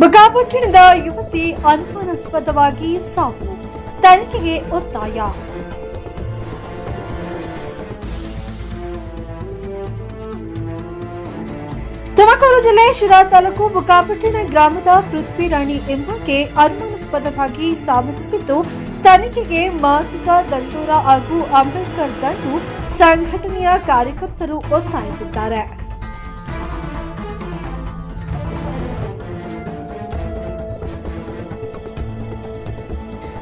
ಬುಕ್ಕಾಪಟ್ಟಣದ ಯುವತಿ ಅನುಮಾನಾಸ್ಪದವಾಗಿ ಸಾವು. ತನಿಖೆಗೆ ಒತ್ತಾಯ. ತುಮಕೂರು ಜಿಲ್ಲೆ ಶಿರಾ ತಾಲೂಕು ಬುಕ್ಕಾಪಟ್ಟಣ ಗ್ರಾಮದ ಪೃಥ್ವಿ ರಾಣಿ ಎಂಬಾಕೆ ಅನುಮಾನಾಸ್ಪದವಾಗಿ ಸಾವನ್ನಪ್ಪಿದ್ದು, ತನಿಖೆಗೆ ಮಾದಿಗ ದಂಡೂರ ಹಾಗೂ ಅಂಬೇಡ್ಕರ್ ದಂಡು ಸಂಘಟನೆಯ ಕಾರ್ಯಕರ್ತರು ಒತ್ತಾಯಿಸಿದ್ದಾರೆ.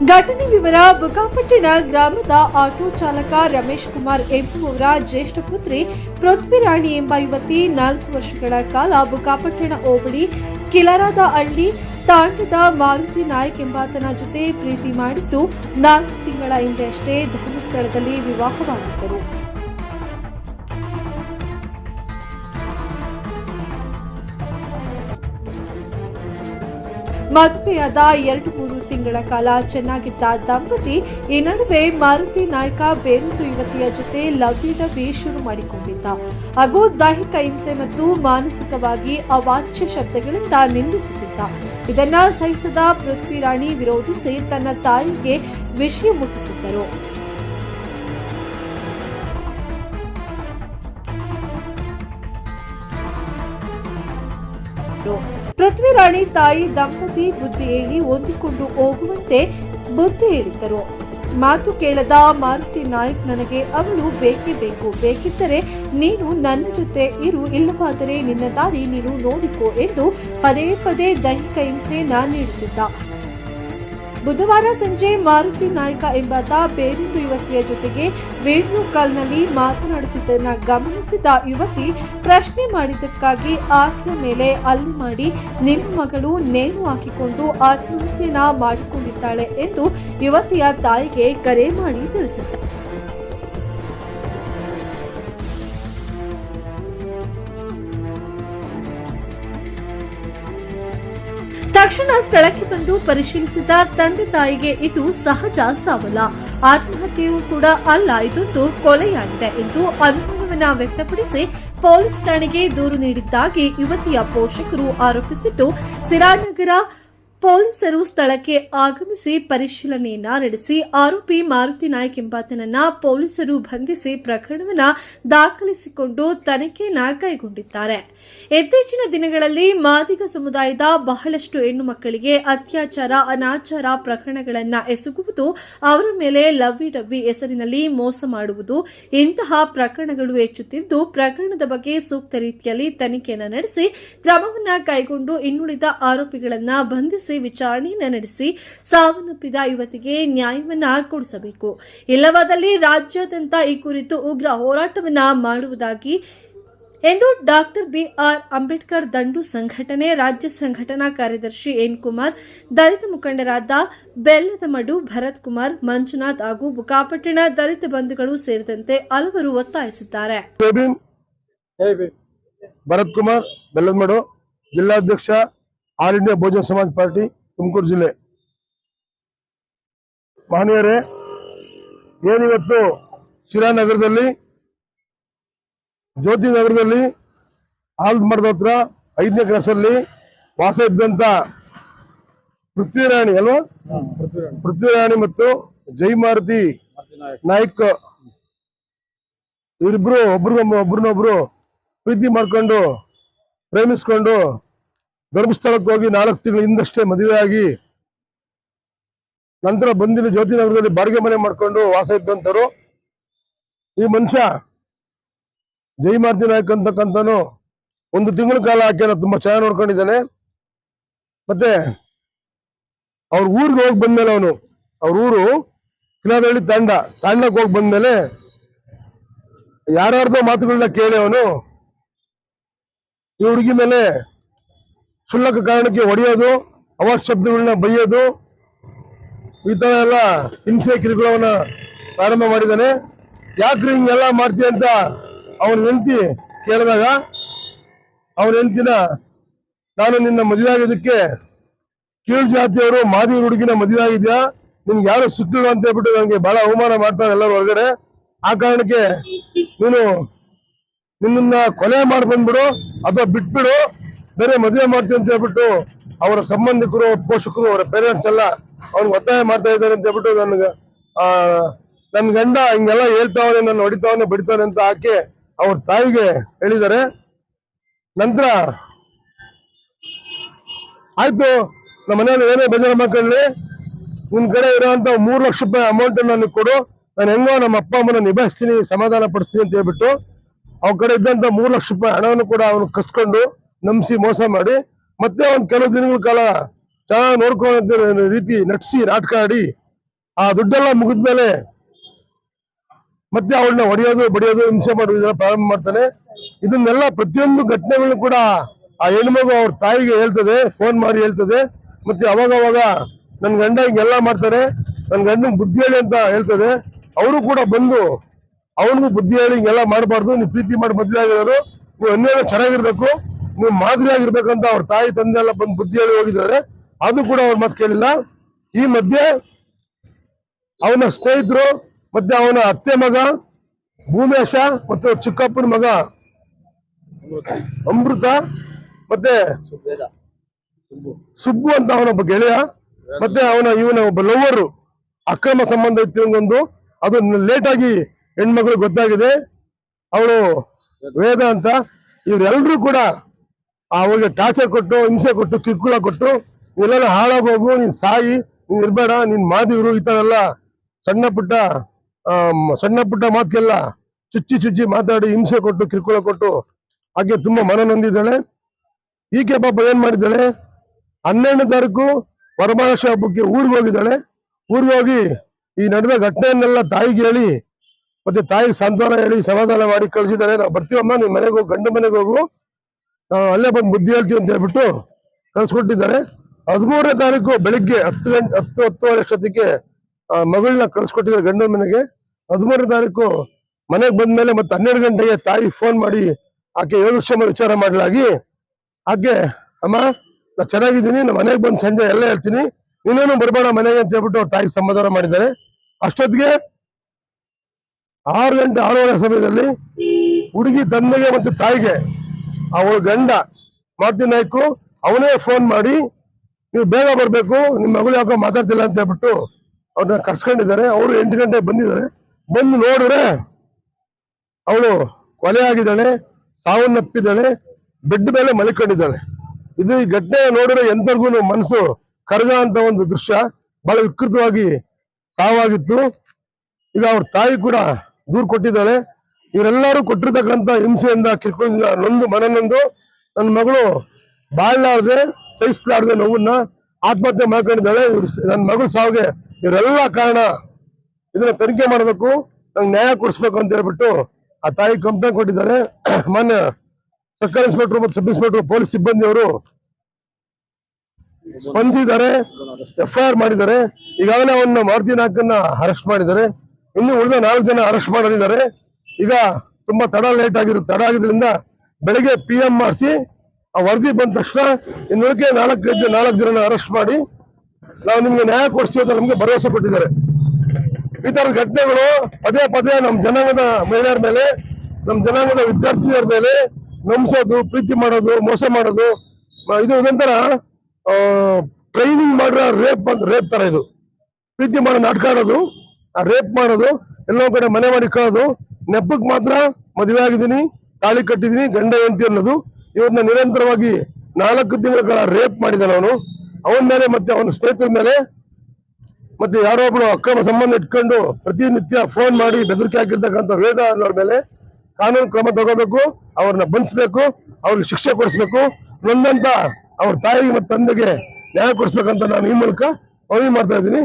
ಘಟನೆ ವಿವರ ಬುಗಾಪಟ್ಟಿನ ಗ್ರಾಮದ ಆಟೋ ಚಾಲಕ ರಮೇಶ್ ಕುಮಾರ್ ಎಂಬುವವರ ಜ್ಯೇಷ್ಠ ಪುತ್ರಿ ಪೃಥ್ವಿರಾಣಿ ಎಂಬ ಯುವತಿ ನಾಲ್ಕು ವರ್ಷಗಳ ಕಾಲ ಬುಗಾಪಟ್ಟಣ ಹೋಬಳಿ ಕಿಲರಾದ ಹಳ್ಳಿ ತಾಂಡದ ಮಾರುತಿ ನಾಯಕ್ ಎಂಬಾತನ ಜೊತೆ ಪ್ರೀತಿ ಮಾಡಿದ್ದು ನಾಲ್ಕು ತಿಂಗಳ ಹಿಂದೆಯಷ್ಟೇ ಧರ್ಮಸ್ಥಳದಲ್ಲಿ ವಿವಾಹವಾಗಿದ್ದರು. ಮದುವೆಯಾದ ಎರಡು ಮೂರು ತಿಂಗಳ ಕಾಲ ಚೆನ್ನಾಗಿದ್ದ ದಂಪತಿ, ಈ ನಡುವೆ ಮಾರುತಿ ನಾಯಕ ಬೇರೊಂದು ಯುವತಿಯ ಜೊತೆ ಲವ್ಯ ಶುರು ಮಾಡಿಕೊಂಡಿದ್ದ. ಹಾಗೂ ದೈಹಿಕ ಹಿಂಸೆ ಮತ್ತು ಮಾನಸಿಕವಾಗಿ ಅವಾಚ್ಯ ಶಬ್ದಗಳಿಂದ ನಿಂದಿಸುತ್ತಿದ್ದ. ಇದನ್ನ ಸಹಿಸದ ಪೃಥ್ವಿ ರಾಣಿ ವಿರೋಧಿಸಿ ತನ್ನ ತಾಯಿಗೆ ವಿಷಯ ಮುಟ್ಟಿಸಿದ್ದರು. ಪೃಥ್ವಿ ರಾಣಿ ತಾಯಿ ದಂಪತಿ ಬುದ್ಧಿ ಹೇಳಿ ಹೊಂದಿಕೊಂಡು ಹೋಗುವಂತೆ ಬುದ್ಧಿ ಹೇಳಿದ್ದರು. ಮಾತು ಕೇಳದ ಮಾರುತಿ ನಾಯಕ್, ನನಗೆ ಅವಳು ಬೇಕೇ ಬೇಕು. ಬೇಕಿದ್ದರೆ ನೀನು ನನ್ನ ಜೊತೆ ಇರು. ಇಲ್ಲವಾದರೆ ನಿನ್ನ ದಾರಿ ನೀನು ನೋಡಿಕೋ ಎಂದು ಪದೇ ಪದೇ ದೈಹಿಕ ಹಿಂಸೆಯನ್ನ ನೀಡುತ್ತಿದ್ದ. ಬುಧವಾರ ಸಂಜೆ ಮಾರುತಿ ನಾಯಕ ಎಂಬಾತ ಬೇರೊಂದು ಯುವತಿಯ ಜೊತೆಗೆ ವೇಣುಕಾಲ್ನಲ್ಲಿ ಕಾಲ್ನಲ್ಲಿ ಮಾತನಾಡುತ್ತಿದ್ದನ್ನ ಗಮನಿಸಿದ ಯುವತಿ ಪ್ರಶ್ನೆ ಮಾಡಿದ್ದಕ್ಕಾಗಿ ಆಕೆಯ ಮೇಲೆ ಹಲ್ಲೆ ಮಾಡಿ ನಿಮ್ಮ ಮಗಳು ನೇಣು ಹಾಕಿಕೊಂಡು ಆತ್ಮಹತ್ಯೆನ ಮಾಡಿಕೊಂಡಿದ್ದಾಳೆ ಎಂದು ಯುವತಿಯ ತಾಯಿಗೆ ಕರೆ ಮಾಡಿ ತಿಳಿಸಿದ್ದ. ತಕ್ಷಣ ಸ್ಥಳಕ್ಕೆ ಬಂದು ಪರಿಶೀಲಿಸಿದ ತಂದೆ ತಾಯಿಗೆ ಇದು ಸಹಜ ಸಾವಲ್ಲ ಆತ್ಮಹತ್ಯೆಯೂ ಕೂಡ ಅಲ್ಲ, ಇದೊಂದು ಕೊಲೆಯಾಗಿದೆ ಎಂದು ಅನುಮಾನವನ್ನ ವ್ಯಕ್ತಪಡಿಸಿ ಪೊಲೀಸ್ ಠಾಣೆಗೆ ದೂರು ನೀಡಿದ್ದಾಗಿ ಯುವತಿಯ ಪೋಷಕರು ಆರೋಪಿಸಿದ್ದು ಸಿರಾನಗರ ಪೊಲೀಸರು ಸ್ಥಳಕ್ಕೆ ಆಗಮಿಸಿ ಪರಿಶೀಲನೆಯನ್ನ ನಡೆಸಿ, ಆರೋಪಿ ಮಾರುತಿ ನಾಯ್ಕ ಎಂಬಾತನನ್ನ ಪೊಲೀಸರು ಬಂಧಿಸಿ ಪ್ರಕರಣವನ್ನ ದಾಖಲಿಸಿಕೊಂಡು ತನಿಖೆಯನ್ನ ಕೈಗೊಂಡಿದ್ದಾರೆ. ಇತ್ತೀಚಿನ ದಿನಗಳಲ್ಲಿ ಮಾದಿಗ ಸಮುದಾಯದ ಬಹಳಷ್ಟು ಹೆಣ್ಣು ಮಕ್ಕಳಿಗೆ ಅತ್ಯಾಚಾರ, ಅನಾಚಾರ ಪ್ರಕರಣಗಳನ್ನ ಎಸಗುವುದು, ಅವರ ಮೇಲೆ ಲವ್ವಿ ಡವ್ವಿ ಹೆಸರಿನಲ್ಲಿ ಮೋಸ ಮಾಡುವುದು, ಇಂತಹ ಪ್ರಕರಣಗಳು ಹೆಚ್ಚುತ್ತಿದ್ದು, ಪ್ರಕರಣದ ಬಗ್ಗೆ ಸೂಕ್ತ ರೀತಿಯಲ್ಲಿ ತನಿಖೆಯನ್ನು ನಡೆಸಿ, ಕ್ರಮವನ್ನ ಕೈಗೊಂಡು ಇನ್ನುಳಿದ ಆರೋಪಿಗಳನ್ನು ಬಂಧಿಸಿ ವಿಚಾರಣೆಯನ್ನ ನಡೆಸಿ ಸಾವನ್ನಪ್ಪಿದ ಯುವತಿಗೆ ನ್ಯಾಯವನ್ನ ಕೊಡಿಸಬೇಕು. ಇಲ್ಲವಾದಲ್ಲಿ ರಾಜ್ಯಾದ್ಯಂತ ಈ ಕುರಿತು ಉಗ್ರ ಹೋರಾಟವನ್ನ ಮಾಡುವುದಾಗಿ ಎಂದು ಡಾಕ್ಟರ್ ಬಿಆರ್ ಅಂಬೇಡ್ಕರ್ ದಂಡು ಸಂಘಟನೆ, ರಾಜ್ಯ ಸಂಘಟನಾ ಕಾರ್ಯದರ್ಶಿ ಎನ್ ಕುಮಾರ್ ದಲಿತ ಮುಖಂಡರಾದ ಬೆಲ್ಲದ ಮಡು, ಭರತ್ ಕುಮಾರ್, ಮಂಜುನಾಥ್ ಹಾಗೂ ಬುಕಾಪಟ್ಟಣ ದಲಿತ ಬಂಧುಗಳು ಸೇರಿದಂತೆ ಹಲವರು ಒತ್ತಾಯಿಸಿದ್ದಾರೆ. ಭರತ್ ಕುಮಾರ್ ಬೆಲ್ಲದಮಡು ಜಿಲ್ಲಾಧ್ಯಕ್ಷ all India Bahujan Samaj party Tumakuru ಜಿಲ್ಲೆ. ಮಹನೀಯರೇ ಏನಿವತ್ತು ಶಿರಾನಗರದಲ್ಲಿ ಜ್ಯೋತಿ ನಗರದಲ್ಲಿ ಹಾಲ್ ಮರದ ಹತ್ರ ಐದನೇ ಕ್ಲಾಸಲ್ಲಿ ವಾಸ ಇದ್ದಂತ ಪೃಥ್ವಿರಾಣಿ ಅಲ್ವಾ? ಪೃಥ್ವಿರಾಣಿ. ಮತ್ತು ಜೈಮಾರುತಿ ನಾಯ್ಕ. ಇವರಿಬ್ರು ಒಬ್ರಿಗೊಬ್ಬ ಒಬ್ರನ್ನೊಬ್ರು ಪ್ರೀತಿ ಮಾಡ್ಕೊಂಡು ಪ್ರೇಮಿಸ್ಕೊಂಡು ಧರ್ಮಸ್ಥಳಕ್ಕೆ ಹೋಗಿ ನಾಲ್ಕು ತಿಂಗಳ ಹಿಂದಷ್ಟೇ ಮದುವೆ ಆಗಿ ನಂತರ ಬಂದಿನ ಜ್ಯೋತಿನಗರದಲ್ಲಿ ಬಾಡಿಗೆ ಮನೆ ಮಾಡ್ಕೊಂಡು ವಾಸ ಇದ್ದಂಥವ್ರು. ಈ ಮನುಷ್ಯ ಜೈಮಾರ್ತಿ ನಾಯಕ್ ಅಂತಕ್ಕಂಥನು ಒಂದು ತಿಂಗಳ ಕಾಲ ಆಕೆನ ತುಂಬಾ ಚೆನ್ನಾಗಿ ನೋಡ್ಕೊಂಡಿದ್ದಾನೆ. ಮತ್ತೆ ಅವ್ರ ಊರಿಗೆ ಹೋಗಿ ಬಂದ್ಮೇಲೆ ಅವನು, ಅವ್ರ ಊರು ಕಿಲಾದಹಳ್ಳಿ ತಾಂಡ, ತಾಂಡಕ್ಕೆ ಹೋಗಿ ಬಂದ್ಮೇಲೆ ಯಾರ್ಯಾರ್ದೋ ಮಾತುಗಳನ್ನ ಕೇಳಿ ಅವನು, ಈ ಹುಡುಗಿ ಮೇಲೆ ಕ್ಷುಲ್ಲಕ ಕಾರಣಕ್ಕೆ ಹೊಡೆಯೋದು ಅವಶಬ್ದಗಳನ್ನ ಶಬ್ದಗಳನ್ನ ಬೈಯೋದು ಈ ಥರ ಎಲ್ಲ ಹಿಂಸೆ ಕಿರುಕುಳವನ್ನು ಪ್ರಾರಂಭ ಮಾಡಿದ್ದಾನೆ. ಯಾಕ್ರಿ ಹಿಂಗೆಲ್ಲ ಮಾಡ್ತೀಯ ಅಂತ ಅವನ ಹೆಂಡತಿ ಕೇಳಿದಾಗ, ಅವನ ಹೆಂಡತಿನ, ನಾನು ನಿನ್ನ ಮದುವೆ ಆಗಿದ್ದಕ್ಕೆ ಕೀಳು ಜಾತಿಯವರು ಮಾದಿ ಹುಡುಗಿನ ಮದುವೆ ಆಗಿದ್ಯಾ ನಿನ್ಗೆ ಯಾರು ಸಿಕ್ಕಿಲ್ಲ ಅಂತ ಹೇಳ್ಬಿಟ್ಟು ನನಗೆ ಬಹಳ ಅವಮಾನ ಮಾಡ್ತಾರೆ ಎಲ್ಲರೂ ಹೊರಗಡೆ. ಆ ಕಾರಣಕ್ಕೆ ನೀನು ನಿನ್ನ ಕೊಲೆ ಮಾಡಿ ಅಥವಾ ಬಿಟ್ಬಿಡು ಬೇರೆ ಮದುವೆ ಮಾಡ್ತೀವಿ ಅಂತ ಹೇಳ್ಬಿಟ್ಟು ಅವರ ಸಂಬಂಧಿಕರು, ಪೋಷಕರು, ಅವರ ಪೇರೆಂಟ್ಸ್ ಎಲ್ಲ ಅವ್ನಿಗೆ ಒತ್ತಾಯ ಮಾಡ್ತಾ ಇದ್ದಾರೆ ಅಂತ ಹೇಳ್ಬಿಟ್ಟು ನನಗೆ ನನ್ನ ನನ್ ಗಂಡ ಹಿಂಗೆಲ್ಲ ಹೇಳ್ತಾವನೆ, ನನ್ನ ಹೊಡಿತಾವನೆ, ಬಡಿತಾವನೆ ಅಂತ ಹಾಕಿ ಅವ್ರ ತಾಯಿಗೆ ಹೇಳಿದ್ದಾರೆ. ನಂತರ ಆಯ್ತು, ನಮ್ಮ ಮನೆಯಲ್ಲಿ ಏನೇ ಬೇಜಾರು ಮಕ್ಕಳಲ್ಲಿ ನಿನ್ ಕಡೆ ಇರುವಂತ ಮೂರು ಲಕ್ಷ ರೂಪಾಯಿ ಅಮೌಂಟ್ ನನಗೆ ಕೊಡು, ನಾನು ಹೆಂಗೋ ನಮ್ಮ ಅಪ್ಪ ಅಮ್ಮನ ನಿಭಾಯಿಸ್ತೀನಿ, ಸಮಾಧಾನ ಪಡಿಸ್ತೀನಿ ಅಂತ ಹೇಳ್ಬಿಟ್ಟು, ಅವ್ರ ಕಡೆ ಇದ್ದಂತ ಮೂರು ಲಕ್ಷ ರೂಪಾಯಿ ಹಣವನ್ನು ಕೂಡ ಅವನು ಕಸ್ಕೊಂಡು ನಂಬಿಸಿ ಮೋಸ ಮಾಡಿ ಮತ್ತೆ ಒಂದು ಕೆಲವು ದಿನಗಳ ಕಾಲ ಚೆನ್ನಾಗಿ ನೋಡ್ಕೊಳ್ಳೋ ರೀತಿ ನಟಿಸಿ ನಾಟಕ ಆಡಿ ಆ ದುಡ್ಡೆಲ್ಲ ಮುಗಿದ್ಮೇಲೆ ಮತ್ತೆ ಅವಳನ್ನ ಹೊಡೆಯೋದು ಬಡಿಯೋದು ಹಿಂಸೆ ಮಾಡೋದು ಪ್ರಾರಂಭ ಮಾಡ್ತಾನೆ. ಇದನ್ನೆಲ್ಲ ಪ್ರತಿಯೊಂದು ಘಟನೆಗಳು ಕೂಡ ಆ ಹೆಣ್ಮಗು ಅವ್ರ ತಾಯಿಗೆ ಹೇಳ್ತದೆ ಫೋನ್ ಮಾಡಿ ಹೇಳ್ತದೆ. ಮತ್ತೆ ಅವಾಗ ಅವಾಗ ನನ್ ಗಂಡ ಹಿಂಗೆಲ್ಲ ಮಾಡ್ತಾರೆ ನನ್ನ ಗಂಡನ ಬುದ್ಧಿ ಹೇಳಿ ಅಂತ ಹೇಳ್ತದೆ. ಅವರು ಕೂಡ ಬಂದು ಅವನಿಗೂ ಬುದ್ಧಿ ಹೇಳಿ ಹಿಂಗೆಲ್ಲ ಮಾಡಬಾರ್ದು ನೀವು ಪ್ರೀತಿ ಮಾಡಿ ಮದುವೆ ಆಗಿರೋರು ನೀವು ಅನ್ಯಾಯ ಚೆನ್ನಾಗಿರ್ಬೇಕು. ನೀವು ಮಾದರಿ ಆಗಿರ್ಬೇಕಂತ ಅವ್ರ ತಾಯಿ ತಂದೆ ಎಲ್ಲ ಬಂದು ಬುದ್ಧಿ ಹೇಳಿ ಹೋಗಿದ್ದಾರೆ. ಅದು ಕೂಡ ಅವ್ರ ಮಾತು ಕೇಳಿಲ್ಲ. ಈ ಮಧ್ಯೆ ಅವನ ಸ್ನೇಹಿತರು ಮತ್ತೆ ಅವನ ಅತ್ತೆ ಮಗ, ಭೂಮೇಶ ಮತ್ತು ಚಿಕ್ಕಪ್ಪನ ಮಗ ಅಮೃತ ಮತ್ತೆ ಸುಬ್ಬು ಅಂತ ಅವನೊಬ್ಬ ಗೆಳೆಯ ಮತ್ತೆ ಅವನ ಇವನ ಒಬ್ಬ ಲವ್ವರು ಅಕ್ರಮ ಸಂಬಂಧ ಇತ್ತು ಅದು ಲೇಟ್ ಆಗಿ ಹೆಣ್ಮಗಳು ಗೊತ್ತಾಗಿದೆ. ಅವಳು ವೇದ ಅಂತ. ಇವರೆಲ್ಲರೂ ಕೂಡ ಅವಳಿಗೆ ಟಾರ್ಚರ್ ಕೊಟ್ಟು, ಹಿಂಸೆ ಕೊಟ್ಟು ಕಿಕ್ಕುಳ ಕೊಟ್ಟು, ಎಲ್ಲರೂ ಹಾಳಾಗೋಗು, ನೀನ್ ಸಾಯಿ, ನೀನ್ ಇರ್ಬೇಡ, ನಿನ್ ಮಾದಿವ್ರು ಈ ತರ ಎಲ್ಲ ಸಣ್ಣ ಪುಟ್ಟ ಸಣ್ಣ ಪುಟ್ಟ ಮಾತಿಗೆಲ್ಲ ಚುಚ್ಚಿ ಚುಚ್ಚಿ ಮಾತಾಡಿ, ಹಿಂಸೆ ಕೊಟ್ಟು, ಕಿರುಕುಳ ಕೊಟ್ಟು, ಹಾಗೆ ತುಂಬಾ ಮನ ನೊಂದಿದ್ದಾಳೆ. ಈಕೆ ಪಾಪ ಏನ್ ಮಾಡಿದ್ದಾಳೆ? ಹನ್ನೆರಡನೇ ತಾರೀಕು ವರಮಹಾಲಕ್ಷ್ಮಿ ಹಬ್ಬಕ್ಕೆ ಊರಿಗೆ ಹೋಗಿದ್ದಾಳೆ. ಊರಿಗೆ ಹೋಗಿ ಈ ನಡೆದ ಘಟನೆಯನ್ನೆಲ್ಲ ತಾಯಿಗೆ ಹೇಳಿ, ಮತ್ತೆ ತಾಯಿಗೆ ಸಾಂತ್ವನ ಹೇಳಿ, ಸಮಾಧಾನ ಮಾಡಿ ಕಳಿಸಿದ್ದಾರೆ. ನಾವು ಬರ್ತೀವಮ್ಮ ನಿಮ್ ಮನೆಗೆ ಹೋಗಿ, ಗಂಡ ಮನೆಗೆ ಹೋಗು. ಅಲ್ಲೇ ಬಂದು ಬುದ್ಧಿ ಹೇಳ್ತೀವಿ ಅಂತ ಹೇಳ್ಬಿಟ್ಟು ಕಳ್ಸ್ಕೊಟ್ಟಿದ್ದಾರೆ. ಹದಿಮೂರನೇ ತಾರೀಕು ಬೆಳಿಗ್ಗೆ ಹತ್ತು ಗಂಟೆ, ಹತ್ತು, ಹತ್ತುವರೆ ಅಷ್ಟೊತ್ತಿಗೆ ಮಗಳನ್ನ ಕಳ್ಸ್ಕೊಟ್ಟಿದ್ದಾರೆ ಗಂಡನ ಮನೆಗೆ. ಹದಿಮೂರನೇ ತಾರೀಕು ಮನೆಗೆ ಬಂದ್ಮೇಲೆ ಮತ್ತೆ ಹನ್ನೆರಡು ಗಂಟೆಗೆ ತಾಯಿ ಫೋನ್ ಮಾಡಿ ಆಕೆ ಯೋಗಕ್ಷೇಮ ವಿಚಾರ ಮಾಡಲಾಗಿ, ಆಕೆ, ಅಮ್ಮ ನಾ ಚೆನ್ನಾಗಿದ್ದೀನಿ ನಮ್ಮ ಮನೆಗೆ ಬಂದು ಸಂಜೆ ಎಲ್ಲ ಹೇಳ್ತೀನಿ, ನೀನೇನು ಬರಬೇಡ ಮನೆಗೆ ಅಂತ ಹೇಳ್ಬಿಟ್ಟು ಅವ್ರ ತಾಯಿಗೆ ಸಮಾಧಾನ ಮಾಡಿದ್ದಾರೆ. ಅಷ್ಟೊತ್ತಿಗೆ ಆರು ಗಂಟೆ, ಆರೂವರೆ ಸಮಯದಲ್ಲಿ ಹುಡುಗಿ ತಂದೆಗೆ ಮತ್ತು ತಾಯಿಗೆ ಅವಳ ಗಂಡ ಮಾರ್ತಿ ನಾಯ್ಕು ಅವನೇ ಫೋನ್ ಮಾಡಿ, ನೀವು ಬೇಗ ಬರಬೇಕು ನಿಮ್ಮ ಮಗಳು ಯಾಕೋ ಮಾತಾಡ್ತಿಲ್ಲ ಅಂತ ಹೇಳ್ಬಿಟ್ಟು ಅವ್ರನ್ನ ಕರ್ಸ್ಕೊಂಡಿದ್ದಾರೆ. ಅವರು ಎಂಟು ಗಂಟೆ ಬಂದಿದ್ದಾರೆ. ಬಂದು ನೋಡಿದ್ರೆ ಅವಳು ಕೊಲೆ ಆಗಿದ್ದಾಳೆ ಸಾವನ್ನಪ್ಪಿದ್ದಾಳೆ ಬೆಡ್ ಮೇಲೆ ಮಲಿಕೊಂಡಿದ್ದಾಳೆ. ಇದು ಈ ಘಟನೆ ನೋಡಿದ್ರೆ ಎಂತರ್ಗು ಮನಸ್ಸು ಕರಗ ಅಂತ ಒಂದು ದೃಶ್ಯ. ಬಹಳ ವಿಕೃತವಾಗಿ ಸಾವಾಗಿತ್ತು. ಈಗ ಅವ್ರ ತಾಯಿ ಕೂಡ ದೂರು ಕೊಟ್ಟಿದ್ದಾಳೆ. ಇವರೆಲ್ಲರೂ ಕೊಟ್ಟಿರ್ತಕ್ಕಂಥ ಹಿಂಸೆಯಿಂದ ಕಿರ್ಕೊಂಡಿಂದ ನೊಂದು ಮನನೊಂದು ನನ್ನ ಮಗಳು ಬಾಳ್ಲಾರ್ದೆ ಸಹಿಸ್ಲಾರ್ದೆ ನೋವನ್ನ ಆತ್ಮಹತ್ಯೆ ಮಾಡ್ಕೊಂಡಿದ್ದಾಳೆ. ಇವ್ರು ನನ್ನ ಮಗಳು ಸಾವಿಗೆ ಇವರೆಲ್ಲ ಕಾರಣ. ಇದನ್ನ ತನಿಖೆ ಮಾಡಬೇಕು, ನಂಗೆ ನ್ಯಾಯ ಕೊಡಿಸ್ಬೇಕು ಅಂತ ಹೇಳ್ಬಿಟ್ಟು ಆ ತಾಯಿ ಕಂಪ್ಲೇಂಟ್ ಕೊಟ್ಟಿದ್ದಾರೆ. ಮಾನ್ಯ ಸರ್ಕಾರ ಇನ್ಸ್ಪೆಕ್ಟರ್ ಮತ್ತು ಸಬ್ ಇನ್ಸ್ಪೆಕ್ಟರ್ ಪೊಲೀಸ್ ಸಿಬ್ಬಂದಿಯವರು ಸ್ಪಂದಿಸಿದ್ದಾರೆ ಎಫ್ ಐ ಆರ್ ಮಾಡಿದ್ದಾರೆ. ಈಗಾಗಲೇ ಅವನ್ನ ಮಾರುತಿ ನಾಲ್ಕನ್ನ ಅರೆಸ್ಟ್ ಮಾಡಿದ್ದಾರೆ. ಇನ್ನು ಉಳಿದ ನಾಲ್ಕು ಜನ ಅರೆಸ್ಟ್ ಮಾಡಿದ್ದಾರೆ ಈಗ ತುಂಬಾ ತಡ ಲೇಟ್ ಆಗಿರುತ್ತೆ ತಡ ಆಗಿದ್ರಿಂದ ಬೆಳಗ್ಗೆ ಪಿ ಎಂ ಮಾಡಿಸಿ, ಆ ವರದಿ ಬಂದ ತಕ್ಷಣ ಇನ್ನುಳಿಕೆ ನಾಲ್ಕು ನಾಲ್ಕು ಜನ ಅರೆಸ್ಟ್ ಮಾಡಿ ನಾವು ನಿಮ್ಗೆ ನ್ಯಾಯ ಕೊಡಿಸ್ತೀವಿ ಅಂತ ನಮ್ಗೆ ಭರವಸೆ ಕೊಟ್ಟಿದ್ದಾರೆ. ಈ ತರದ ಘಟನೆಗಳು ಪದೇ ಪದೇ ನಮ್ಮ ಜನಾಂಗದ ಮಹಿಳೆಯರ ಮೇಲೆ ನಮ್ಮ ಜನಾಂಗದ ವಿದ್ಯಾರ್ಥಿಯರ ಮೇಲೆ ನಂಬಿಸೋದು, ಪ್ರೀತಿ ಮಾಡೋದು, ಮೋಸ ಮಾಡೋದು ಇದು ಇದೊಂಥರ ಟ್ರೈನಿಂಗ್ ಮಾಡಿರೋ ರೇಪ್ ರೇಪ್ ತರ ಇದು. ಪ್ರೀತಿ ಮಾಡೋ ನಾಟಕ ಆಡೋದು, ಆ ರೇಪ್ ಮಾಡೋದು, ಎಲ್ಲೋ ಕಡೆ ಮನೆ ಮಾಡಿ ಕಳೋದು ನೆಪಕ್ಕೆ ಮಾತ್ರ ಮದುವೆ ಆಗಿದ್ದೀನಿ, ತಾಳಿ ಕಟ್ಟಿದ್ದೀನಿ, ಗಂಡ ಹೆಂಡತಿ ಅನ್ನೋದು. ಇವ್ರನ್ನ ನಿರಂತರವಾಗಿ ನಾಲ್ಕು ತಿಂಗಳ ರೇಪ್ ಮಾಡಿದ್ದಾನೆ ಅವನು. ಅವನ ಮೇಲೆ ಮತ್ತೆ ಅವನ ಸ್ನೇಹಿತರ ಮೇಲೆ ಮತ್ತೆ ಯಾರೋ ಒಬ್ಬರು ಅಕ್ರಮ ಸಂಬಂಧ ಇಟ್ಕೊಂಡು ಪ್ರತಿನಿತ್ಯ ಫೋನ್ ಮಾಡಿ ಬೆದರಿಕೆ ಹಾಕಿರ್ತಕ್ಕಂಥ ವೇದ ಅನ್ನೋರ ಮೇಲೆ ಕಾನೂನು ಕ್ರಮ ತಗೋಬೇಕು, ಅವ್ರನ್ನ ಬಂಧಿಸ್ಬೇಕು, ಅವ್ರಿಗೆ ಶಿಕ್ಷೆ ಕೊಡಿಸ್ಬೇಕು. ನೊಂದಂತ ಅವ್ರ ತಾಯಿಗೆ ಮತ್ತು ತಂದೆಗೆ ನ್ಯಾಯ ಕೊಡಿಸ್ಬೇಕಂತ ನಾನು ಈ ಮೂಲಕ ಮನವಿ ಮಾಡ್ತಾ ಇದ್ದೀನಿ.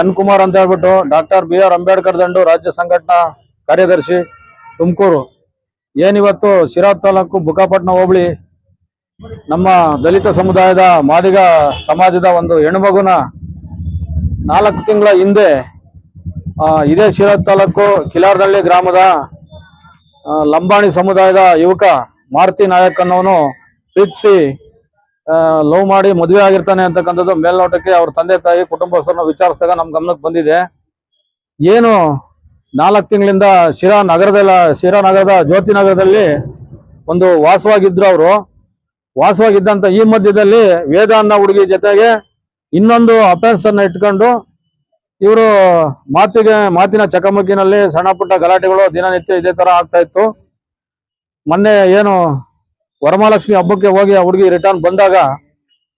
ಎನ್ ಕುಮಾರ್ ಅಂತ ಹೇಳ್ಬಿಟ್ಟು ಡಾಕ್ಟರ್ ಬಿ ಆರ್ ಅಂಬೇಡ್ಕರ್ ದಂಡು ರಾಜ್ಯ ಸಂಘಟನಾ ಕಾರ್ಯದರ್ಶಿ ತುಮಕೂರು. ಏನಿವತ್ತು ಶಿರಾ ತಾಲೂಕು ಬುಕಾಪಟ್ಟಣ ಹೋಬಳಿ ನಮ್ಮ ದಲಿತ ಸಮುದಾಯದ ಮಾದಿಗ ಸಮಾಜದ ಒಂದು ಹೆಣ್ಮಗುನ ನಾಲ್ಕು ತಿಂಗಳ ಹಿಂದೆ ಇದೇ ಶಿರಾ ತಾಲೂಕು ಕಿಲಾರದಳ್ಳಿ ಗ್ರಾಮದ ಲಂಬಾಣಿ ಸಮುದಾಯದ ಯುವಕ ಮಾರುತಿ ನಾಯಕ್ ಅನ್ನೋನು ಪ್ರೀತಿಸಿ ಲವ್ ಮಾಡಿ ಮದುವೆ ಆಗಿರ್ತಾನೆ ಅಂತಕ್ಕಂಥದ್ದು ಮೇಲ್ನೋಟಕ್ಕೆ ಅವ್ರ ತಂದೆ ತಾಯಿ ಕುಟುಂಬಸ್ಥರನ್ನ ವಿಚಾರಿಸಿದಾಗ ನಮ್ಮ ಗಮನಕ್ಕೆ ಬಂದಿದೆ. ಏನು ನಾಲ್ಕು ತಿಂಗಳಿಂದ ಶಿರಾ ನಗರದಲ್ಲ, ಶಿರಾ ನಗರದ ಜ್ಯೋತಿ ನಗರದಲ್ಲಿ ಒಂದು ವಾಸವಾಗಿದ್ರು ಅವರು. ವಾಸವಾಗಿದ್ದಂತ ಈ ಮಧ್ಯದಲ್ಲಿ ವೇದಾನ್ನ ಹುಡುಗಿ ಜೊತೆಗೆ ಇನ್ನೊಂದು ಅಫೆನ್ಸ್ ಅನ್ನ ಇಟ್ಕೊಂಡು ಇವರು ಮಾತಿಗೆ, ಮಾತಿನ ಚಕಮಕಿನಲ್ಲಿ ಸಣ್ಣ ಪುಟ್ಟ ಗಲಾಟೆಗಳು ದಿನನಿತ್ಯ ಇದೇ ತರ ಆಗ್ತಾ ಇತ್ತು. ಮೊನ್ನೆ ಏನು ವರಮಹಾಲಕ್ಷ್ಮಿ ಹಬ್ಬಕ್ಕೆ ಹೋಗಿ ಆ ಹುಡುಗಿ ರಿಟರ್ನ್ ಬಂದಾಗ,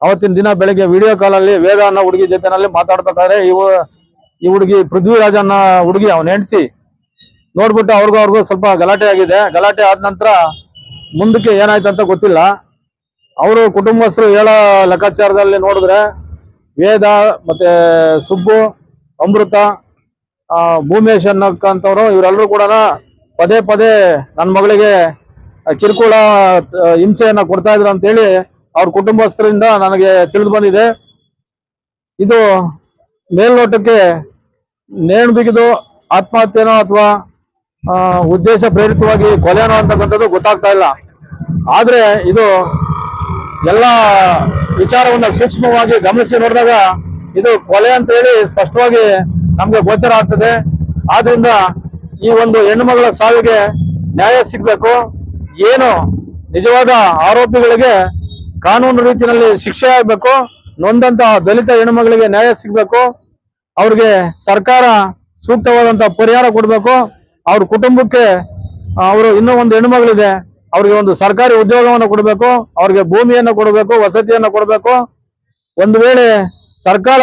ಅವತ್ತಿನ ದಿನ ಬೆಳಿಗ್ಗೆ ವಿಡಿಯೋ ಕಾಲಲ್ಲಿ ವೇದ ಅನ್ನೋ ಹುಡುಗಿ ಜೊತೆನಲ್ಲಿ ಮಾತಾಡ್ಬೇಕಾದ್ರೆ ಇವ ಈ ಹುಡುಗಿ ಪೃಥ್ವಿರಾಜ್ ಅನ್ನೋ ಹುಡುಗಿ ಅವನ ಹೆಂಡತಿ. ನೋಡ್ಬಿಟ್ಟು ಅವ್ರಿಗೂ ಅವ್ರಿಗೂ ಸ್ವಲ್ಪ ಗಲಾಟೆ ಆಗಿದೆ. ಗಲಾಟೆ ಆದ ನಂತರ ಮುಂದಕ್ಕೆ ಏನಾಯ್ತು ಅಂತ ಗೊತ್ತಿಲ್ಲ. ಅವರು ಕುಟುಂಬಸ್ಥರು ಹೇಳೋ ಲೆಕ್ಕಾಚಾರದಲ್ಲಿ ನೋಡಿದ್ರೆ ವೇದ ಮತ್ತೆ ಸುಬ್ಬು, ಅಮೃತ ಭೂಮೇಶ್ ಅನ್ನಕ್ಕಂಥವ್ರು ಇವರೆಲ್ಲರೂ ಕೂಡ ಪದೇ ಪದೇ ನನ್ನ ಮಗಳಿಗೆ ಕಿರುಕುಳ ಹಿಂಸೆಯನ್ನು ಹಿಂಸೆಯನ್ನ ಕೊಡ್ತಾ ಇದ್ರು ಅಂತೇಳಿ ಅವ್ರ ಕುಟುಂಬಸ್ಥರಿಂದ ನನಗೆ ತಿಳಿದು ಬಂದಿದೆ. ಇದು ಮೇಲ್ನೋಟಕ್ಕೆ ನೇಣು ಬಿಗಿದು ಆತ್ಮಹತ್ಯೆನೋ ಅಥವಾ ಉದ್ದೇಶ ಪ್ರೇರಿತವಾಗಿ ಕೊಲೆನೋ ಅಂತಕ್ಕಂಥದ್ದು ಗೊತ್ತಾಗ್ತಾ ಇಲ್ಲ. ಆದ್ರೆ ಇದು ಎಲ್ಲ ವಿಚಾರವನ್ನ ಸೂಕ್ಷ್ಮವಾಗಿ ಗಮನಿಸಿ ನೋಡಿದಾಗ ಇದು ಕೊಲೆ ಅಂತ ಹೇಳಿ ಸ್ಪಷ್ಟವಾಗಿ ನಮ್ಗೆ ಗೋಚರ ಆಗ್ತದೆ. ಆದ್ರಿಂದ ಈ ಒಂದು ಹೆಣ್ಣುಮಗಳ ಸಾವಿಗೆ ನ್ಯಾಯ ಸಿಗ್ಬೇಕು. ಏನು ನಿಜವಾದ ಆರೋಪಿಗಳಿಗೆ ಕಾನೂನು ರೀತಿಯಲ್ಲಿ ಶಿಕ್ಷೆ ಆಗ್ಬೇಕು. ನೊಂದಂತಹ ದಲಿತ ಹೆಣ್ಣುಮಗಳಿಗೆ ನ್ಯಾಯ ಸಿಗ್ಬೇಕು. ಅವ್ರಿಗೆ ಸರ್ಕಾರ ಸೂಕ್ತವಾದಂತ ಪರಿಹಾರ ಕೊಡಬೇಕು. ಅವ್ರ ಕುಟುಂಬಕ್ಕೆ ಅವರು ಇನ್ನೂ ಒಂದು ಹೆಣ್ಮಗಳಿದೆ, ಅವ್ರಿಗೆ ಒಂದು ಸರ್ಕಾರಿ ಉದ್ಯೋಗವನ್ನು ಕೊಡಬೇಕು, ಅವ್ರಿಗೆ ಭೂಮಿಯನ್ನು ಕೊಡಬೇಕು, ವಸತಿಯನ್ನು ಕೊಡಬೇಕು. ಒಂದು ವೇಳೆ ಸರ್ಕಾರ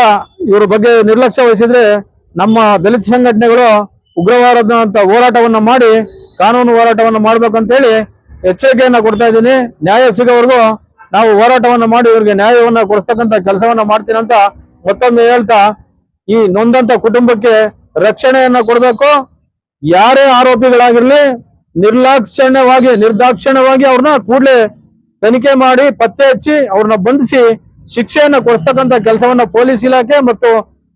ಇವ್ರ ಬಗ್ಗೆ ನಿರ್ಲಕ್ಷ್ಯ ವಹಿಸಿದ್ರೆ ನಮ್ಮ ದಲಿತ ಸಂಘಟನೆಗಳು ಉಗ್ರವಾರದ ಅಂತ ಹೋರಾಟವನ್ನ ಮಾಡಿ, ಕಾನೂನು ಹೋರಾಟವನ್ನು ಮಾಡ್ಬೇಕಂತೇಳಿ ಎಚ್ಚರಿಕೆಯನ್ನ ಕೊಡ್ತಾ ಇದ್ದೀನಿ. ನ್ಯಾಯ ಸಿಗೋವರೆಗೂ ನಾವು ಹೋರಾಟವನ್ನು ಮಾಡಿ, ಇವ್ರಿಗೆ ನ್ಯಾಯವನ್ನ ಕೊಡಿಸ್ತಕ್ಕಂಥ ಕೆಲಸವನ್ನ ಮಾಡ್ತೀನಿ ಅಂತ ಮತ್ತೊಮ್ಮೆ ಹೇಳ್ತಾ ಈ ನೊಂದಂತ ಕುಟುಂಬಕ್ಕೆ ರಕ್ಷಣೆಯನ್ನ ಕೊಡಬೇಕು. ಯಾರೇ ಆರೋಪಿಗಳಾಗಿರ್ಲಿ, ನಿರ್ಲಕ್ಷಣ್ಯವಾಗಿ, ನಿರ್ದಾಕ್ಷಣ್ಯವಾಗಿ ಅವ್ರನ್ನ ಕೂಡಲೇ ತನಿಖೆ ಮಾಡಿ ಪತ್ತೆ ಹಚ್ಚಿ ಅವ್ರನ್ನ ಬಂಧಿಸಿ ಶಿಕ್ಷೆಯನ್ನ ಕೊಡಿಸ್ತಕ್ಕಂತ ಕೆಲಸವನ್ನ ಪೊಲೀಸ್ ಇಲಾಖೆ ಮತ್ತು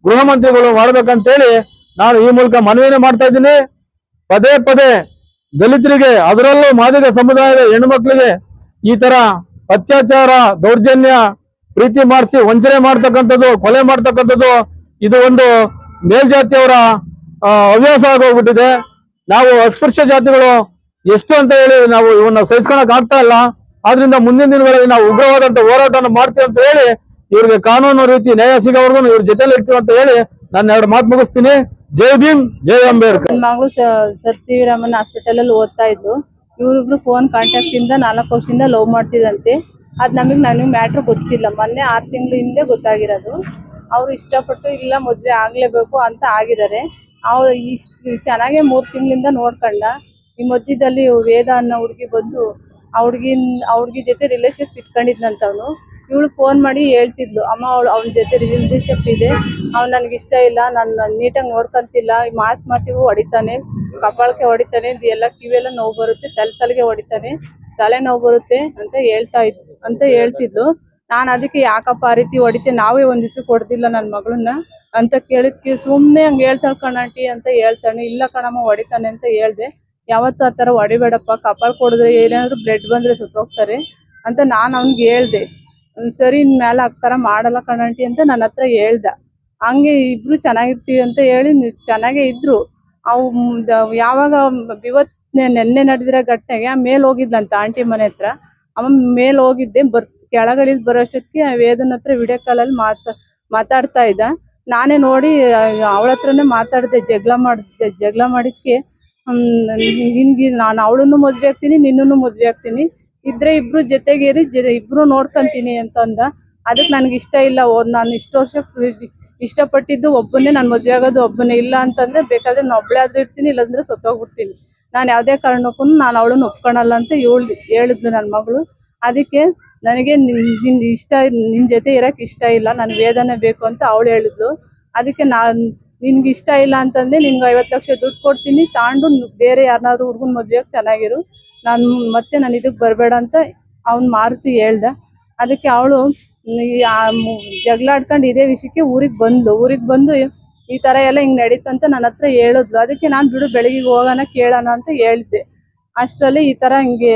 ಗೃಹ ಮಂತ್ರಿಗಳು ಮಾಡ್ಬೇಕಂತೇಳಿ ನಾನು ಈ ಮೂಲಕ ಮನವಿನೇ ಮಾಡ್ತಾ ಇದ್ದೀನಿ. ಪದೇ ಪದೇ ದಲಿತರಿಗೆ, ಅದರಲ್ಲೂ ಮಾದಿಗ ಸಮುದಾಯದ ಹೆಣ್ಮಕ್ಳಿಗೆ ಈ ತರ ಅತ್ಯಾಚಾರ, ದೌರ್ಜನ್ಯ, ಪ್ರೀತಿ ಮಾಡಿಸಿ, ವಂಚನೆ ಮಾಡ್ತಕ್ಕಂಥದ್ದು, ಕೊಲೆ ಮಾಡ್ತಕ್ಕಂಥದ್ದು ಇದು ಒಂದು ಮೇಲ್ಜಾತಿಯವರ ಹವ್ಯಾಸ ಆಗೋಗ್ಬಿಟ್ಟಿದೆ. ನಾವು ಅಸ್ಪೃಶ್ಯ ಜಾತಿಗಳು ಎಷ್ಟು ಅಂತ ಹೇಳಿ ನಾವು ಇವನ್ನ ಸಹಿಸ್ಕೊಳಕ್ ಆಗ್ತಾ ಇಲ್ಲ. ಆದ್ರಿಂದ ಮುಂದಿನ ದಿನಗಳಲ್ಲಿ ನಾವು ಉಗ್ರವಾದಂತ ಹೋರಾಟವನ್ನು ಮಾಡ್ತೀವಿ ಅಂತ ಹೇಳಿ ಇವ್ರಿಗೆ ಕಾನೂನು ರೀತಿ ನ್ಯಾಯ ಸಿಗೋವರೆಗೂ ಇವ್ರ ಜೊತೆಲಿ ಇರ್ತೀವಿ ಅಂತ ಹೇಳಿ ನಾನು ಎರಡು ಮಾತು ಮುಗಿಸ್ತೀನಿ. ಜೈ ಭೀಮ್, ಜೈ ಅಂಬೇಡ್ಕರ್. ಮಗಳು sir C V Raman hospital ಅಲ್ಲಿ ಓದ್ತಾ ಇದ್ರು. ಇವ್ರಿಬ್ರು ಫೋನ್ ಕಾಂಟ್ಯಾಕ್ಟ್ ಇಂದ ನಾಲ್ಕು ವರ್ಷದಿಂದ ಲವ್ ಮಾಡ್ತಿದಂತೆ ಅದ್ ನಮಗ್ ನನಗ್ ಮ್ಯಾಟ್ರ್ ಗೊತ್ತಿಲ್ಲ. ಮೊನ್ನೆ ಆರ್ ತಿಂಗಳ ಹಿಂದೆ ಗೊತ್ತಾಗಿರೋದು. ಅವ್ರು ಇಷ್ಟಪಟ್ಟು ಇಲ್ಲ, ಮದುವೆ ಆಗಲೇಬೇಕು ಅಂತ ಆಗಿದ್ದಾರೆ. ಅವ್ರು ಇಷ್ಟು ಚೆನ್ನಾಗೆ ಮೂರ್ ತಿಂಗಳಿಂದ ನೋಡ್ಕೊಂಡ ಈ ಮಧ್ಯದಲ್ಲಿ ವೇದ ಅನ್ನೋ ಹುಡುಗಿ ಬಂದು ಆ ಹುಡುಗಿನ, ಆ ಹುಡುಗಿ ಜೊತೆ ರಿಲೇಶನ್ಶಿಪ್ ಇಟ್ಕೊಂಡಿದ್ನಂತವನು. ಇವಳು ಫೋನ್ ಮಾಡಿ ಹೇಳ್ತಿದ್ಲು, ಅಮ್ಮ, ಅವಳು ಅವನ ಜೊತೆ ರಿಲೇಶನ್ಶಿಪ್ ಇದೆ. ಅವ್ನು ನನಗೆ ಇಷ್ಟ ಇಲ್ಲ, ನಾನು ನೀಟಾಗಿ ನೋಡ್ಕೊಂತಿಲ್ಲ. ಮಾತು ಮಾಡ್ತೀವಿ ಹೊಡಿತಾನೆ ಕಪಾಳಕ್ಕೆ ಹೊಡಿತಾನೆ ಎಲ್ಲ ಕಿವಿಯೆಲ್ಲ ನೋವು ಬರುತ್ತೆ ತಲೆ ತಲೆಗೆ ಹೊಡಿತಾನೆ ತಲೆ ನೋವು ಬರುತ್ತೆ ಅಂತ ಹೇಳ್ತಾ ಇದ್, ಅಂತ ಹೇಳ್ತಿದ್ಲು. ನಾನು ಅದಕ್ಕೆ ಯಾಕಪ್ಪ ಆ ರೀತಿ ಹೊಡಿತೆ? ನಾವೇ ಒಂದ್ ದಿವಸ ಹೊಡೆದಿಲ್ಲ ನನ್ನ ಮಗಳನ್ನ ಅಂತ ಕೇಳಿದ್ಕೆ ಸುಮ್ಮನೆ ಹಂಗೆ ಹೇಳ್ತಾಳೆ ಕಣಂಟಿ ಅಂತ ಹೇಳ್ತಾನೆ. ಇಲ್ಲ ಕಣಮ್ಮ, ಹೊಡಿತಾನೆ ಅಂತ ಹೇಳ್ದೆ. ಯಾವತ್ತೂ ಆ ತರ ಹೊಡಿಬೇಡಪ್ಪ. ಕಪಾಲ್ ಕೊಡಿದ್ರೆ ಏನಾದ್ರು ಬ್ಲಡ್ ಬಂದ್ರೆ ಸುತ್ತೋಗ್ತಾರೆ ಅಂತ ನಾನು ಅವ್ನಿಗೆ ಹೇಳ್ದೆ. ಸರಿ ಸರಿ ಇನ್ಮೇಲೆ ಆ ತರ ಮಾಡಲ್ಲ ಕಣಂಟಿ ಅಂತ ನನ್ನ ಹತ್ರ ಹೇಳ್ದ. ಹಂಗೆ ಇಬ್ರು ಚೆನ್ನಾಗಿರ್ತೀವಿ ಅಂತ ಹೇಳಿ ಚೆನ್ನಾಗೇ ಇದ್ರು. ಅವು ಯಾವಾಗ ಇವತ್ ನೆನ್ನೆ ನಡೆದಿರೋ ಘಟನೆಗೆ ಮೇಲ್ ಹೋಗಿದ್ಲಂತ ಆಂಟಿ ಮನೆ ಹತ್ರ. ಅವ ಮೇಲ್ ಹೋಗಿದ್ದೆ ಬರ್ ಕೆಳಗಡೆ ಬರೋಷ್ಟೊತ್ತಿಗೆ ವೇದನ ಹತ್ರ ವಿಡಿಯೋ ಕಾಲ್ ಅಲ್ಲಿ ಮಾತಾ, ಮಾತಾಡ್ತಾ ಇದ್ದ. ನಾನೇ ನೋಡಿ, ಅವಳ ಹತ್ರನೇ ಮಾತಾಡ್ದೆ, ಜಗಳ ಮಾಡಿದೆ, ಜಗಳ ಮಾಡಿದ್ಕೆ ನಿನ್ಗೆ ನಾನು ಅವಳನ್ನು ಮದ್ವೆ ಆಗ್ತೀನಿ, ನಿನ್ನನ್ನು ಮದ್ವೆ ಆಗ್ತೀನಿ. ಇದ್ರೆ ಇಬ್ರು ಜೊತೆಗೇರಿ ಇಬ್ರು ನೋಡ್ಕೊಂತೀನಿ ಅಂತ ಅಂದ ಅದಕ್ಕೆ ನನ್ಗೆ ಇಷ್ಟ ಇಲ್ಲ. ನಾನು ಇಷ್ಟು ವರ್ಷ ಇಷ್ಟ ಇಷ್ಟಪಟ್ಟಿದ್ದು ಒಬ್ಬನೇ, ನಾನು ಮದ್ವೆ ಆಗೋದು ಒಬ್ಬನೇ ಇಲ್ಲ ಅಂತಂದ್ರೆ ಬೇಕಾದ್ರೆ ನಾನು ಒಬ್ಳೆ ಆದ್ರೂ ಇರ್ತೀನಿ, ಇಲ್ಲಾಂದ್ರೆ ಸತ್ತೋಗ್ಬಿಡ್ತೀನಿ. ನಾನು ಯಾವುದೇ ಕಾರಣಕ್ಕೂ ನಾನು ಅವಳನ್ನು ಒಪ್ಕೊಳಲ್ಲ ಅಂತ ಹೇಳ್ ಹೇಳಿದ್ಲು ನನ್ನ ಮಗಳು. ಅದಕ್ಕೆ ನನಗೆ ನಿನ್ ಇಷ್ಟ, ನಿನ್ ಜೊತೆ ಇರಕ್ ಇಷ್ಟ ಇಲ್ಲ, ನನ್ ವೇದನೆ ಬೇಕು ಅಂತ ಅವಳು ಹೇಳಿದ್ಲು. ಅದಕ್ಕೆ ನಾನ್ ನಿನ್ಗೆ ಇಷ್ಟ ಇಲ್ಲ ಅಂತಂದ್ರೆ ನಿನ್ಗೆ ಐವತ್ತು ಲಕ್ಷ ದುಡ್ಡು ಕೊಡ್ತೀನಿ, ತಾಂಡು ಬೇರೆ ಯಾರನ್ನಾದ್ರೂ ಹುಡ್ಗನ್ ಮದ್ವೆಗ್ ಚೆನ್ನಾಗಿರು. ನಾನು ಮತ್ತೆ ನಾನು ಇದಕ್ಕೆ ಬರಬೇಡ ಅಂತ ಅವ್ನ್ ಮಾರುತಿ ಹೇಳ್ದ. ಅದಕ್ಕೆ ಅವಳು ಜಗಳ ಆಡ್ಕೊಂಡು ಇದೇ ವಿಷಯಕ್ಕೆ ಊರಿಗೆ ಬಂದ್ಲು. ಊರಿಗೆ ಬಂದು ಈ ತರ ಎಲ್ಲ ಹಿಂಗ್ ನಡೀತಂತ ನನ್ನ ಹತ್ರ ಹೇಳಿದ್ಲು. ಅದಕ್ಕೆ ನಾನು ಬಿಡು, ಬೆಳಗ್ಗೆ ಹೋಗೋಣ, ಕೇಳೋಣ ಅಂತ ಹೇಳಿದ್ದೆ ಅಷ್ಟರಲ್ಲಿ ಈ ತರ ಹಿಂಗೆ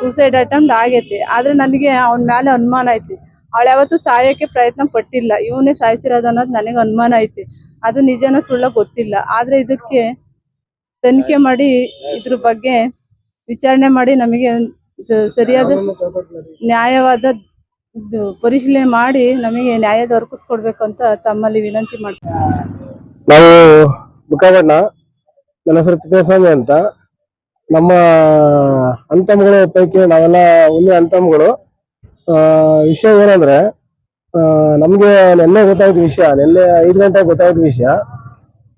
ಸೂಸೈಡ್ ಅಟೆಂಪ್ಟ್ ಆಗೈತೆ. ಆದ್ರೆ ನನಗೆ ಅವನ ಮೇಲೆ ಅನುಮಾನ ಐತಿ. ಅವಳು ಯಾವತ್ತು ಸಾಯಕ್ಕೆ ಪ್ರಯತ್ನ ಪಟ್ಟಿಲ್ಲ. ಇವನೇ ಸಾಯಿಸಿರೋದು ಅನ್ನೋದು ನನಗೆ ಅನುಮಾನ ಐತಿ. ಅದು ನಿಜನ ಸುಳ್ಳ ಗೊತ್ತಿಲ್ಲ. ಆದ್ರೆ ಇದಕ್ಕೆ ತನಿಖೆ ಮಾಡಿ ಇದ್ರ ಬಗ್ಗೆ ವಿಚಾರಣೆ ಮಾಡಿ ನಮಗೆ ಸರಿಯಾದ ನ್ಯಾಯವಾದ ಇದು ಪರಿಶೀಲನೆ ಮಾಡಿ ನಮಗೆ ನ್ಯಾಯ ದೊರಕಿಸ್ಕೊಡ್ಬೇಕು ಅಂತ ತಮ್ಮಲ್ಲಿ ವಿನಂತಿ ಮಾಡ್ತೀವಿ ನಾವು ನನ್ನ ಹೆಸರು ತಿಪ್ಪೇಸ್ವಾಮಿ ಅಂತ. ನಮ್ಮ ಅಂತಮ್ಗಳ ಪೈಕಿ ನಾವೆಲ್ಲ ಒಂದೇ ಅಂತಮ್ಗಳು ವಿಷಯ ಏನಂದ್ರೆ ನಮಗೆ ನೆನ್ನೆ ಗೊತ್ತಾಯ್ತು ವಿಷಯ ನಿನ್ನೆ ಐದು ಗಂಟೆಗೆ ಗೊತ್ತಾಯ್ತು ವಿಷಯ.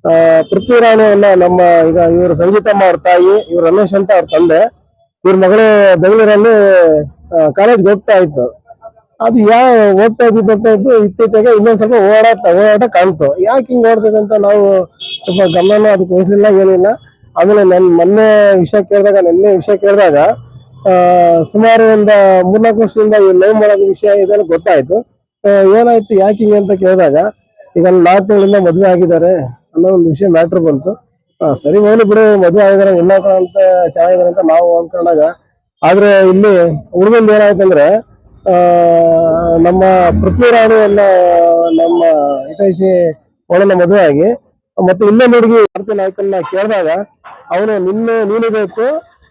ಆ, ಪೃಥ್ವಿರಾಣಿ ಅನ್ನ ನಮ್ಮ ಈಗ ಇವರು ಸಂಗೀತಮ್ಮ ಅವ್ರ ತಾಯಿ ಇವ್ರು ರಮೇಶ್ ಅಂತ ಅವ್ರ ತಂದೆ ಇವ್ರ ಮಗಳು ಬೆಂಗಳೂರಲ್ಲಿ ಕಾಲೇಜ್ಗೆ ಹೋಗ್ತಾ ಇತ್ತು. ಅದು ಯಾವ ಓದ್ತಾ ಇದ್ದು ಬರ್ತಾ ಇದ್ದು ಇತ್ತೀಚೆಗೆ ಇನ್ನೊಂದ್ ಸ್ವಲ್ಪ ಓಡಾಟ ಓಡಾಟ ಕಾಣ್ತು. ಯಾಕೆ ಹಿಂಗ್ ಓಡ್ತದೆ ಅಂತ ನಾವು ಸ್ವಲ್ಪ ಗಮನ ಅದಕ್ಕೆ ವಹಿಸಲಿಲ್ಲ ಏನಿಲ್ಲ. ಆಮೇಲೆ ನನ್ ಮೊನ್ನೆ ವಿಷಯ ಕೇಳಿದಾಗ, ನಿನ್ನೆ ವಿಷಯ ಕೇಳಿದಾಗ ಸುಮಾರು ಒಂದು ಮೂರ್ನಾಲ್ಕು ವರ್ಷದಿಂದ ಈ ಲವ್ ಮಾಡೋದು ವಿಷಯ ಇದೆಲ್ಲ ಗೊತ್ತಾಯ್ತು. ಏನಾಯ್ತು, ಯಾಕೆ ಅಂತ ಕೇಳಿದಾಗ, ಈಗ ನಾಲ್ಕು ತಿಂಗಳಿಂದ ಮದುವೆ ಆಗಿದ್ದಾರೆ ಅನ್ನೋ ಒಂದು ವಿಷಯ ಮ್ಯಾಟ್ರ್ ಬಂತು. ಸರಿ ಹೋಗ್ಲಿ ಬಿಡು, ಮದುವೆ ಆಗಿದ್ದಾರೆ ಇಲ್ಲ ಅಂತ ಚೆನ್ನಾಗಿದ್ದಾರೆ ಅಂತ ನಾವು ಅನ್ಕೊಂಡಾಗ ಆದ್ರೆ ಇಲ್ಲಿ ಹುಡುಗಂದು ಏನಾಯ್ತಂದ್ರೆ ನಮ್ಮ ಪೃಥ್ವಿರಾಣಿ ಎಲ್ಲ ನಮ್ಮ ಹಿತೈಷಿ ಒಳನ ಮದುವೆ ಆಗಿ ಮತ್ತೆ ಇನ್ನೊಂದು ಹುಡುಗಿ ಭಾರತೀಯ ನಾಯಕನ್ನ ಕೇಳಿದಾಗ ಅವನು ನಿನ್ನ ನೀನು ಬೇಕು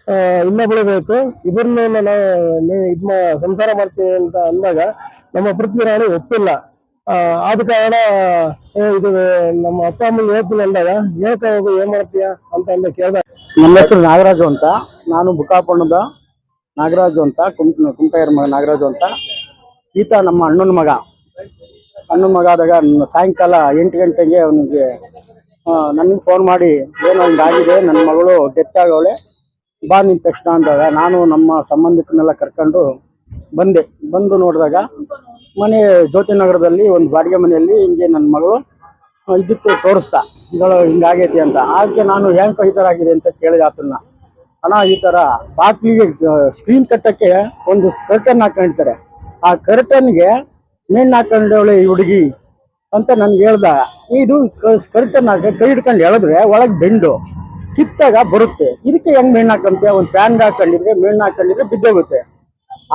ಆ, ಇನ್ನೊಬ್ಳು ಬೇಕು ಇದನ್ನ ನಾವು ನೀ- ಇದ್ನ ಸಂಸಾರ ಮಾಡ್ತೀವಿ ಅಂತ ಅಂದಾಗ ನಮ್ಮ ಪೃಥ್ವಿರಾಣಿ ಒಪ್ಪಿಲ್ಲ. ಆದ ಕಾರಣ ಇದು ನಮ್ಮ ಅಪ್ಪ ಅಮ್ಮ ಹೇಳ್ತೀನಿ ಅಂದಾಗ ಹೇಳ್ತಾ ಹೋಗು ಏನ್ ಮಾಡ್ತೀಯ? ಅಂತ ಅಂದ ಕೇಳಿದಾಗ ನಮ್ಮ ಹೆಸರು ನಾಗರಾಜು ಅಂತ ನಾನು ಬುಕಾಪಣ್ಣದ ನಾಗರಾಜು ಅಂತ ಕುಂ ಕುಂಟಯ್ಯರ ಮಗ ನಾಗರಾಜು ಅಂತ. ಈತ ನಮ್ಮ ಅಣ್ಣನ ಮಗ. ಅಣ್ಣನ ಮಗ ಆದಾಗ ಸಾಯಂಕಾಲ ಎಂಟು ಗಂಟೆಗೆ ಅವನಿಗೆ ನನಗೆ ಫೋನ್ ಮಾಡಿ, ಏನೋ ಹಿಂಗಾಗಿದೆ ನನ್ನ ಮಗಳು ಡೆತ್ ಆಗವಳೆ ಬಾ ನಿನ್ ತಕ್ಷಣ ಅಂದಾಗ ನಾನು ನಮ್ಮ ಸಂಬಂಧಿಕರನ್ನೆಲ್ಲ ಕರ್ಕೊಂಡು ಬಂದೆ. ಬಂದು ನೋಡಿದಾಗ ಮನೆ, ಜ್ಯೋತಿ ನಗರದಲ್ಲಿ ಒಂದು ಬಾಡಿಗೆ ಮನೆಯಲ್ಲಿ ಹಿಂಗೆ ನನ್ನ ಮಗಳು ಇದಕ್ಕೆ ತೋರಿಸ್ತಾ. ಇದಳು ಹಿಂಗಾಗೈತಿ ಅಂತ. ಅದಕ್ಕೆ ನಾನು ಹೆಂಗ್ ಈ ಥರ ಆಗಿದೆ ಅಂತ ಕೇಳಿದೆ ಆತನ್ನ. ಅಣ್ಣ, ಈ ಥರ ಬಾಕ್ಲಿಗೆ ಸ್ಕ್ರೀನ್ ಕಟ್ಟಕ್ಕೆ ಒಂದು ಕರ್ಟನ್ ಹಾಕೊಂಡಿರ್ತಾರೆ. ಆ ಕರ್ಟನ್ಗೆ ನೇಣು ಹಾಕೊಂಡವಳೆ ಈ ಹುಡುಗಿ. ಅಂತ ನನ್ಗೆ ಹೇಳ್ದ. ಇದು ಕರಿತನ ಕೈ ಹಿಡ್ಕೊಂಡು ಹೇಳಿದ್ರೆ ಒಳಗೆ ಬೆಂಡು. ಕಿತ್ತಾಗ ಬರುತ್ತೆ. ಇದಕ್ಕೆ ಹೆಂಗ್ ಮೇಣ್ ಹಾಕಂತೆ ಒಂದು ಫ್ಯಾನ್ ಹಾಕೊಂಡಿದ್ರೆ ಮೇಣ್ ಹಾಕೊಂಡಿದ್ರೆ ಬಿದ್ದೋಗುತ್ತೆ.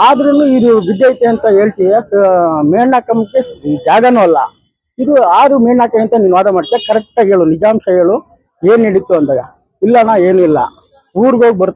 ಆದ್ರೂ ಇದು ಬಿದ್ದೈತೆ ಅಂತ ಹೇಳ್ತೀಯ. ಮೇಣ್ ಹಾಕಂಬಕ್ಕೆ ಜಾಗನೂ ಅಲ್ಲ. ಇದು ಆರು ಮೇಣ್ ಹಾಕಿ ಅಂತ ನೀನು ವಾದ ಮಾಡ್ತೀಯ. ಕರೆಕ್ಟಾಗಿ ಹೇಳು. ನಿಜಾಂಶ ಹೇಳು. ಏನ್ ನಡೀತು ಅಂದಾಗ. ಇಲ್ಲಣ್ಣ, ಏನಿಲ್ಲ. ಇಲ್ಲ ಊರಿಗೋಗಿ ಬರ್ತೀನಿ